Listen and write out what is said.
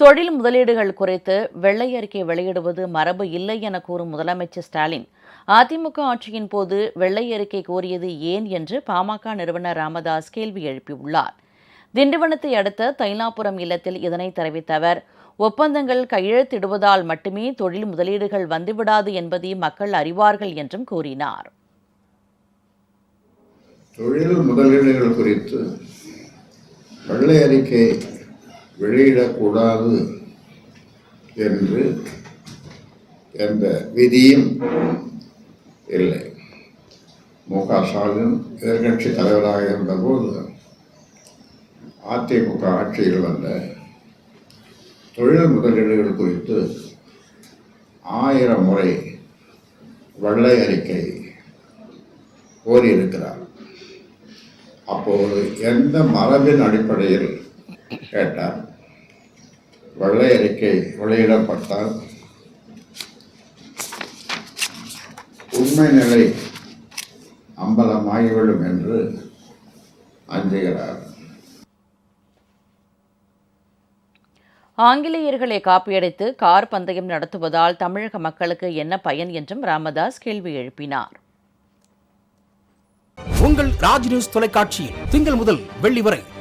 தொழில் முதலீடுகள் குறித்து வெள்ளை அறிக்கை வெளியிடுவது மரபு இல்லை என கூறும் முதலமைச்சர் ஸ்டாலின். அதிமுக ஆட்சியின் போது வெள்ளை அறிக்கை கோரியது ஏன் என்று பாமக நிறுவனர் ராமதாஸ் கேள்வி எழுப்பியுள்ளார். திண்டிவனத்தை அடுத்த தைலாபுரம் இல்லத்தில் இதனை தெரிவித்த அவர் ஒப்பந்தங்கள் கையெழுத்திடுவதால் மட்டுமே தொழில் முதலீடுகள் வந்துவிடாது என்பதை மக்கள் அறிவார்கள் என்றும் கூறினார். தொழில் முதலீடுகள் குறித்து வெள்ளை அறிக்கை வெளியிடக்கூடாது என்று எந்த விதியும் இல்லை. மு க ஸ்டாலின் எதிர்கட்சி தலைவராக இருந்தபோது அதிமுக ஆட்சியில் வந்த தொழில் முதலீடுகள் குறித்து ஆயிரம் முறை வெள்ளை அறிக்கை கோரியிருக்கிறார். அப்போது எந்த மரபின் அடிப்படையில் கேட்டார்? வெள்ளை அறிக்கை வெளியிடப்பட்டால் உண்மை நிலை அம்பலமாகிவிடும் என்று அஞ்சுகிறார் ஆங்கிலேயர்களை காப்பியடித்து கார் பந்தயம் நடத்துவதால் தமிழக மக்களுக்கு என்ன பயன் என்றும் ராமதாஸ் கேள்வி எழுப்பினார். உங்கள் ராஜ் நியூஸ் தொலைக்காட்சியில் திங்கள் முதல் வெள்ளி வரை